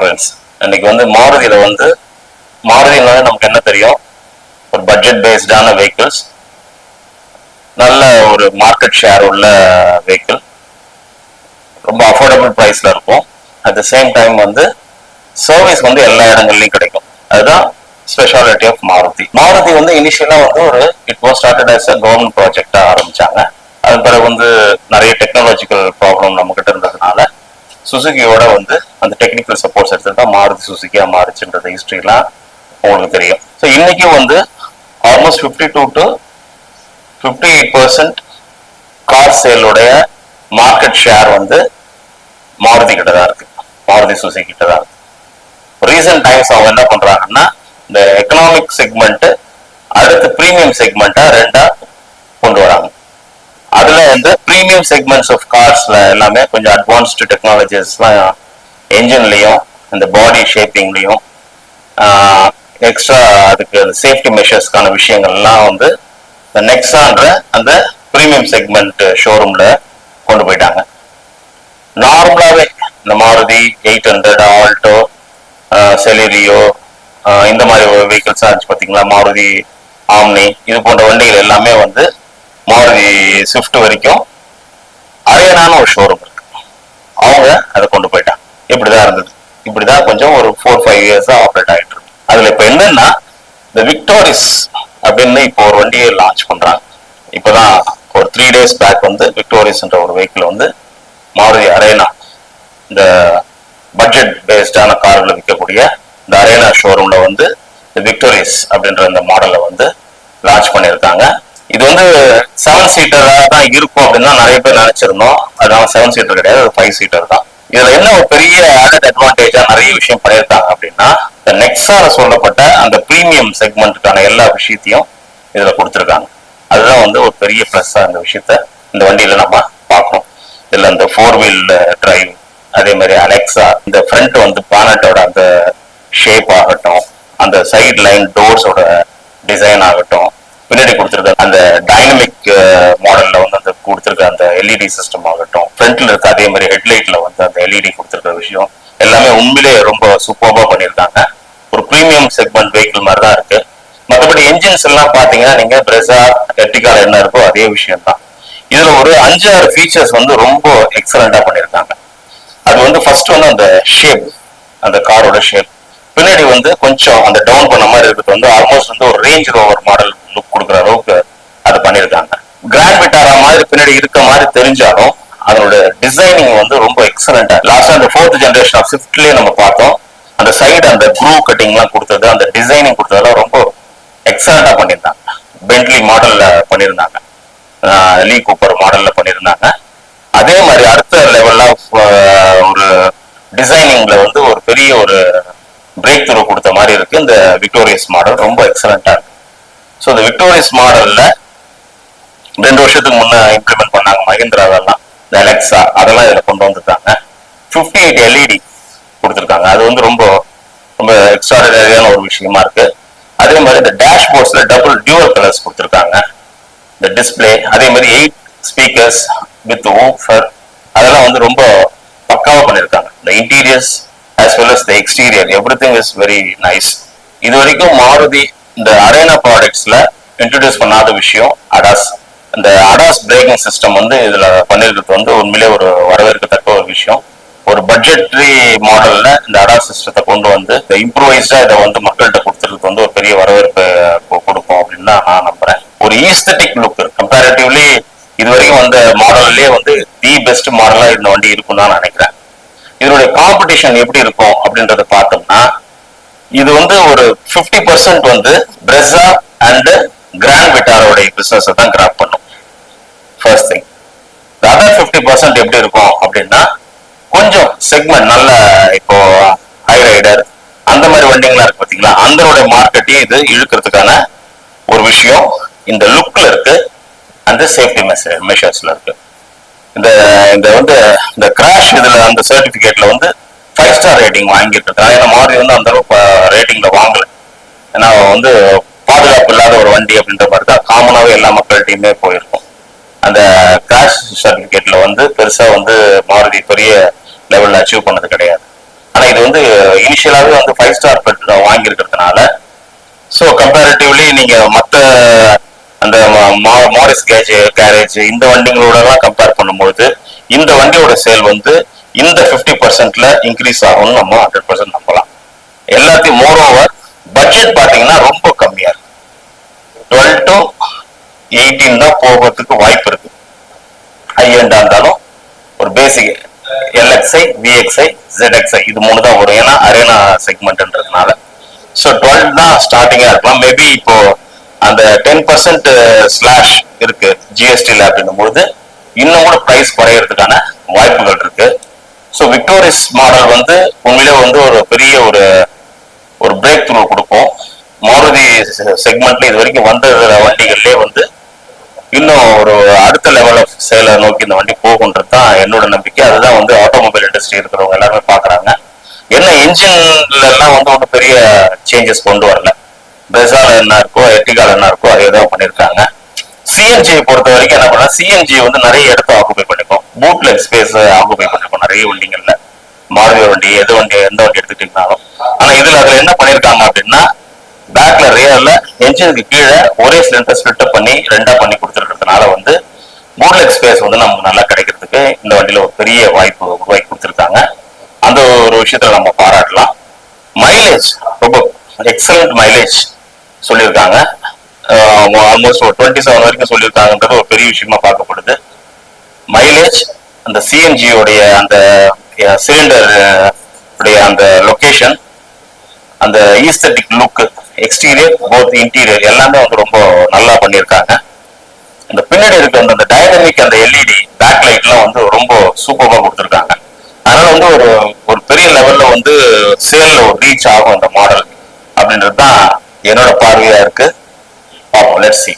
Friends இன்னைக்கு வந்து மாருதியில வந்து மாருதினாலே நமக்கு என்ன தெரியும்? ஒரு பட்ஜெட் பேஸ்டான வெஹிக்கிள்ஸ் நல்ல ஒரு மார்க்கெட் ஷேர் உள்ள வெஹிக்கிள் ரொம்ப அஃபோர்டபுள் ப்ரைஸ்ல இருக்கும். அட் த சேம் டைம் வந்து சர்வீஸ் வந்து எல்லா இடங்கள்லயும் கிடைக்கும். அதுதான் ஸ்பெஷாலிட்டி ஆஃப் மாருதி. மாருதி வந்து இனிஷியலா வந்து ஒரு it was started as a government ப்ராஜெக்டா ஆரம்பிச்சாங்க. அதன் பிறகு வந்து நிறைய டெக்னாலஜிக்கல் ப்ராப்ளம் நம்ம கிட்ட இருந்ததுனால சுசுகியோட வந்து அந்த டெக்னிக்கல் சப்போர்ட்ஸ் எடுத்து தான் மாருதி சுசுகியா மாறுச்சுன்றது ஹிஸ்ட்ரிலாம் உங்களுக்கு தெரியும். ஸோ இன்னைக்கும் வந்து almost fifty two to fifty eight percent car சேலுடைய market share வந்து மாருதி கிட்ட தான் இருக்கு. மாருதி சுசுகி கிட்ட தான் இருக்கு. ரீசன்ட் டைம்ஸ் அவங்க என்ன பண்றாங்கன்னா இந்த எக்கனாமிக் செக்மெண்ட் அடுத்து ப்ரீமியம் செக்மெண்ட்டா ரெண்டா கொண்டு வராங்க. அதுல வந்து ப்ரீமியம் செக்மெண்ட்ஸ் ஆஃப் கார்ஸ்ல எல்லாமே கொஞ்சம் அட்வான்ஸ்டு டெக்னாலஜிஸ்லாம் என்ஜின்லையும் இந்த பாடி ஷேப்பிங்லையும் எக்ஸ்ட்ரா அதுக்கு சேஃப்டி மெஷர்ஸ்க்கான விஷயங்கள்லாம் வந்து இந்த நெக்ஸான்ற அந்த ப்ரீமியம் செக்மெண்ட் ஷோரூம்ல கொண்டு போயிட்டாங்க. நார்மலாகவே இந்த Maruti eight hundred Alto Celerio இந்த மாதிரி வெஹிக்கிள்ஸ் ஆச்சு பார்த்தீங்களா மாருதி ஆம்னி இது போன்ற வண்டிகள் எல்லாமே வந்து மாருதி ஸ்விஃப்ட் வரைக்கும் அரையனான ஒரு ஷோரூம் இருக்கு. அவங்க அதை கொண்டு போயிட்டாங்க இப்படிதான் இருந்தது. இப்படிதான் கொஞ்சம் ஒரு ஃபோர் ஃபைவ் இயர்ஸா ஆப்ரேட் ஆகிட்டு இருக்கு. அதுல இப்ப என்னன்னா இந்த விக்டோரிஸ் அப்படின்னு இப்போ ஒரு வண்டியை லான்ச் பண்றாங்க. இப்பதான் ஒரு த்ரீ டேஸ் பேக் வந்து விக்டோரிஸ்ன்ற ஒரு வெஹிக்கிள் வந்து மாருதி அரேனா இந்த பட்ஜெட் பேஸ்டான கார்களை விற்கக்கூடிய இந்த அரேனா ஷோரூம்ல வந்து இந்த விக்டோரிஸ் அப்படின்ற இந்த மாடலை வந்து லான்ச் பண்ணியிருக்காங்க. இது வந்து செவன் சீட்டரா தான் இருக்கும் அப்படின்னு தான் நிறைய பேர் நினைச்சிருந்தோம். அதனால செவன் சீட்டர் கிடையாது ஃபைவ் சீட்டர் தான். இதுல என்ன ஒரு பெரிய ஆடட் அட்வான்டேஜா நிறைய விஷயம் பண்ணியிருக்காங்க அப்படின்னா இந்த நெக்ஸால சொல்லப்பட்ட அந்த ப்ரீமியம் செக்மெண்ட்டுக்கான எல்லா விஷயத்தையும் இதுல கொடுத்துருக்காங்க. அதுதான் வந்து ஒரு பெரிய ப்ளஸ்ஸா இந்த விஷயத்த இந்த வண்டியில நம்ம பார்க்கணும். இதுல இந்த ஃபோர் வீல் டிரைவ் அதே மாதிரி அலெக்ஸா இந்த ஃப்ரண்ட் வந்து பானட்டோட அந்த ஷேப் ஆகட்டும் அந்த சைட் லைன் டோர்ஸோட டிசைன் ஆகட்டும் பின்னாடி கொடுத்துருக்க அந்த டைனமிக் மாடல்ல uh, வந்து அந்த கொடுத்துருக்க அந்த எல்இடி சிஸ்டம் ஆகட்டும் ஃப்ரண்ட்ல இருக்க அதே மாதிரி ஹெட்லைட்ல வந்து அந்த எல்இடி கொடுத்துருக்க விஷயம் எல்லாமே உண்மையிலே ரொம்ப சூப்பர்பா பண்ணியிருக்காங்க. ஒரு ப்ரீமியம் செக்மெண்ட் வெஹிக்கிள் மாதிரி தான் இருக்கு. மற்றபடி என்ஜின்ஸ் எல்லாம் பாத்தீங்கன்னா நீங்க பிரெசா எர்டிகால என்ன இருக்கோ அதே விஷயம் தான் இதுல ஒரு அஞ்சாறு ஃபீச்சர்ஸ் வந்து ரொம்ப எக்ஸலண்டா பண்ணியிருக்காங்க. அது வந்து ஃபர்ஸ்ட் வந்து அந்த ஷேப் அந்த காரோட ஷேப் பின்னாடி வந்து கொஞ்சம் அந்த டவுன் பண்ண மாதிரி இருக்கிறது வந்து ஆல்மோஸ்ட் வந்து ஒரு ரேஞ்ச் ரோவர் மாடல் லுக் கொடுக்குற அளவுக்கு அது பண்ணியிருக்காங்க கிராண்ட் விட்டாரா மாதிரி பின்னாடி இருக்க மாதிரி தெரிஞ்சாலும் அதோட டிசைனிங் வந்து ரொம்ப எக்ஸலண்டா லாஸ்ட் அந்த ஃபோர்த் ஜென்ரேஷன் ஆஃப் ஸ்விஃப்ட்லயே நம்ம பார்த்தோம். அந்த சைடு அந்த ப்ளூ கட்டிங்லாம் கொடுத்தது அந்த டிசைனிங் கொடுத்ததெல்லாம் ரொம்ப எக்ஸலண்டா பண்ணியிருந்தாங்க. பென்ட்லி மாடல்ல பண்ணியிருந்தாங்க. லீ கூப்பர் மாடல்ல பண்ணியிருந்தாங்க. அதே மாதிரி அடுத்த லெவல்ல ஒரு டிசைனிங்ல வந்து ஒரு பெரிய ஒரு பிரேக் த்ரூ கொடுத்த மாதிரி இருக்கு. இந்த விக்டோரியஸ் மாடல் ரொம்ப எக்ஸலண்டா இருக்கு. ஸோ இந்த விக்டோரியஸ் மாடல்ல ரெண்டு வருஷத்துக்கு முன்னே இம்ப்ளிமெண்ட் பண்ணாங்க மஹிந்திராவெல்லாம் இந்த அலெக்ஸா அதெல்லாம் இதில் கொண்டு வந்திருக்காங்க ஃபிஃப்டி எயிட் எல்இடி கொடுத்துருக்காங்க. அது வந்து ரொம்ப ரொம்ப எக்ஸ்ட்ராடனரியான ஒரு விஷயமா இருக்கு. அதே மாதிரி இந்த டேஷ்போர்ட்ஸில் டபுள் டியூவல் கலர்ஸ் கொடுத்துருக்காங்க. இந்த டிஸ்பிளே அதே மாதிரி எயிட் ஸ்பீக்கர்ஸ் வித் ஊஃபர் அதெல்லாம் வந்து ரொம்ப பக்காவாக பண்ணியிருக்காங்க இந்த interiors as well as the exterior everything is very nice இது வரைக்கும் மாருதி இந்த அரேனா ப்ராடக்ட்ஸில் இன்ட்ரடியூஸ் பண்ணாத விஷயம் அடாஸ் இந்த அடாஸ் பிரேக்கிங் சிஸ்டம் வந்து இதுல பண்ணிருக்கிறது வந்து உண்மையிலே ஒரு வரவேற்கத்தக்க ஒரு விஷயம். ஒரு பட்ஜெட்ரி மாடல்ல இந்த அடாஸ் சிஸ்டத்தை கொண்டு வந்து இந்த இம்ப்ரூவைஸ்டா இதை வந்து மக்கள்கிட்ட கொடுத்துருக்கு வந்து ஒரு பெரிய வரவேற்பு கொடுக்கும் அப்படின்னு தான் நான் நம்புறேன். ஒரு ஈஸ்தட்டிக் லுக் கம்பேரிட்டிவ்லி இது வரைக்கும் வந்த மாடல்லே வந்து தி பெஸ்ட் மாடலா இந்த வண்டி இருக்கும்னு தான் நான் நினைக்கிறேன். இதனுடைய காம்படிஷன் எப்படி இருக்கும் அப்படின்றத பார்த்தோம்னா இது வந்து ஒரு 50% பர்சன்ட் வந்து பிரெசா அண்ட் கிராண்ட் விட்டாரோடைய பிசினஸ் தான் கிராப் பண்ணும் first thing other fifty percent எப்படி இருக்கும் அப்படின்னா கொஞ்சம் செக்மெண்ட் நல்ல இப்போ ஹை ரைடர் அந்த மாதிரி வண்டிங்களாம் இருக்கு பார்த்தீங்களா அந்தனுடைய மார்க்கெட்டையும் இது இழுக்கிறதுக்கான ஒரு விஷயம். இந்த லுக்ல இருக்கு அந்த சேஃப்டி மெஷர்ஸ்ல இருக்கு. இந்த இந்த வந்து இந்த கிராஷ் இதுல அந்த சர்டிபிகேட்ல வந்து ஃபைவ் ஸ்டார் ரேட்டிங் வாங்கிட்டு இருக்காங்க ஏன்னா மாதிரி வந்து அந்த அளவுக்கு ரேட்டிங்ல வாங்கல. ஏன்னா வந்து பாதுகாப்பு இல்லாத ஒரு வண்டி அப்படின்ற மாதிரி தான் காமனாகவே எல்லா மக்கள்கிட்டையுமே போயிருக்கும். அந்த கிராஷ் சர்டிபிகேட்ல வந்து பெருசா வந்து மாருதி பெரிய லெவல்ல அச்சீவ் பண்ணது கிடையாது. ஆனா இது வந்து இனிஷியலாவே வந்து ஃபைவ் ஸ்டார் பெட்ரோல் வாங்கியிருக்கிறதுனால ஸோ கம்பேரிட்டிவ்லி நீங்க மற்ற அந்த மாரிஸ் கேஜ் கேரேஜ் இந்த வண்டிங்களோடலாம் கம்பேர் பண்ணும்போது இந்த வண்டியோட சேல் வந்து இந்த ஃபிஃப்டி பர்சன்ட்ல இன்க்ரீஸ் ஆகும்னு நம்ம ஹண்ட்ரட் பர்சன்ட் நம்பலாம். எல்லாத்தையும் மோர் ஓவர் பட்ஜெட் பார்த்தீங்கன்னா ரொம்ப கம்மியா இருக்கு டுவெல் டு எயிட்டீன் தான் போகிறதுக்கு வாய்ப்பு இருக்கு. ஹை இருந்தாலும் ஒரு பேசிக் எல்எக்ஸ்ஐ விஎக்ஸ்ஐ ஜெட்எக்ஸ்ஐ இது மூணு தான் வரும். ஏன்னா அரேனா செக்மெண்ட்ன்றதுனால ஸோ டுவெல் தான் ஸ்டார்டிங்காக இருக்கலாம். மேபி இப்போ அந்த டென் பர்சன்ட் ஸ்லாஷ் இருக்கு ஜிஎஸ்டியில் அப்படின்னும் பொழுது இன்னும் கூட ப்ரைஸ் குறையறதுக்கான வாய்ப்புகள் இருக்கு. ஸோ விக்டோரியஸ் மாடல் வந்து உண்மையிலே வந்து ஒரு பெரிய ஒரு ஒரு பிரேக் த்ரூ கொடுக்கும். மாருதி செக்மெண்ட்ல இது வரைக்கும் வந்த வண்டிகள்லேயே வந்து இன்னும் ஒரு அடுத்த லெவல் ஆஃப் சேலை நோக்கி இந்த வண்டி போகுன்றது தான் என்னோட நம்பிக்கை. அதுதான் வந்து ஆட்டோமொபைல் இண்டஸ்ட்ரி இருக்கிறவங்க எல்லாருமே பாக்குறாங்க. என்ன இன்ஜின்ல எல்லாம் வந்து ஒன்றும் பெரிய சேஞ்சஸ் கொண்டு வரல. பெசால என்ன இருக்கோ எட்டிகால என்ன இருக்கோ அதே தான் பண்ணியிருக்காங்க சிஎன்ஜி பொறுத்த வரைக்கும் என்ன பண்ணா சிஎன்ஜி வந்து நிறைய இடத்த ஆக்குபை பண்ணிக்கும் பூட்லெக் ஸ்பேஸ் ஆக்குபை பண்ணிக்கும் நிறைய வண்டிகள்ல. மாருதி வண்டி எது வண்டி எந்த வண்டி எடுத்துக்கிட்டீங்கனாலும் ஆனா இதுல அதுல என்ன பண்ணிருக்காங்க அப்படின்னா பேக்ல ரியர்ல என்ஜினுக்கு கீழே ஒரே சிலிண்டர் ஸ்பிளிட் பண்ணி ரெண்டா பண்ணி கொடுத்துருக்கிறதுனால வந்து பூட்லெக் ஸ்பேஸ் வந்து நமக்கு நல்லா கிடைக்கிறதுக்கு இந்த வண்டியில ஒரு பெரிய வாய்ப்பு உருவாக்கி கொடுத்துருக்காங்க. அந்த ஒரு விஷயத்துல நம்ம பாராட்டலாம். மைலேஜ் ரொம்ப எக்ஸலண்ட் மைலேஜ் சொல்லியிருக்காங்க. ஆல்மோஸ்ட் ஒரு டுவெண்ட்டி செவன் வரைக்கும் சொல்லியிருக்காங்கன்றது ஒரு பெரிய விஷயமா பார்க்கப்படுது. மைலேஜ் அந்த சிஎன்ஜியோடைய அந்த சிலிண்டர் உடைய அந்த லொக்கேஷன் அந்த aesthetic look exterior both interior எல்லாமே வந்து ரொம்ப நல்லா பண்ணியிருக்காங்க. அந்த பின்னாடி இருக்க அந்த டைனமிக் அந்த எல்இடி பேக் லைட்லாம் வந்து ரொம்ப சூப்பராக கொடுத்துருக்காங்க. அதனால வந்து ஒரு ஒரு பெரிய லெவல்ல வந்து சேல்ல ஒரு ரீச் ஆகும் அந்த மாடல் அப்படின்றது தான் என்னோட பார்வையா இருக்கு. பார்ப்போம் லெட்ஸ் சி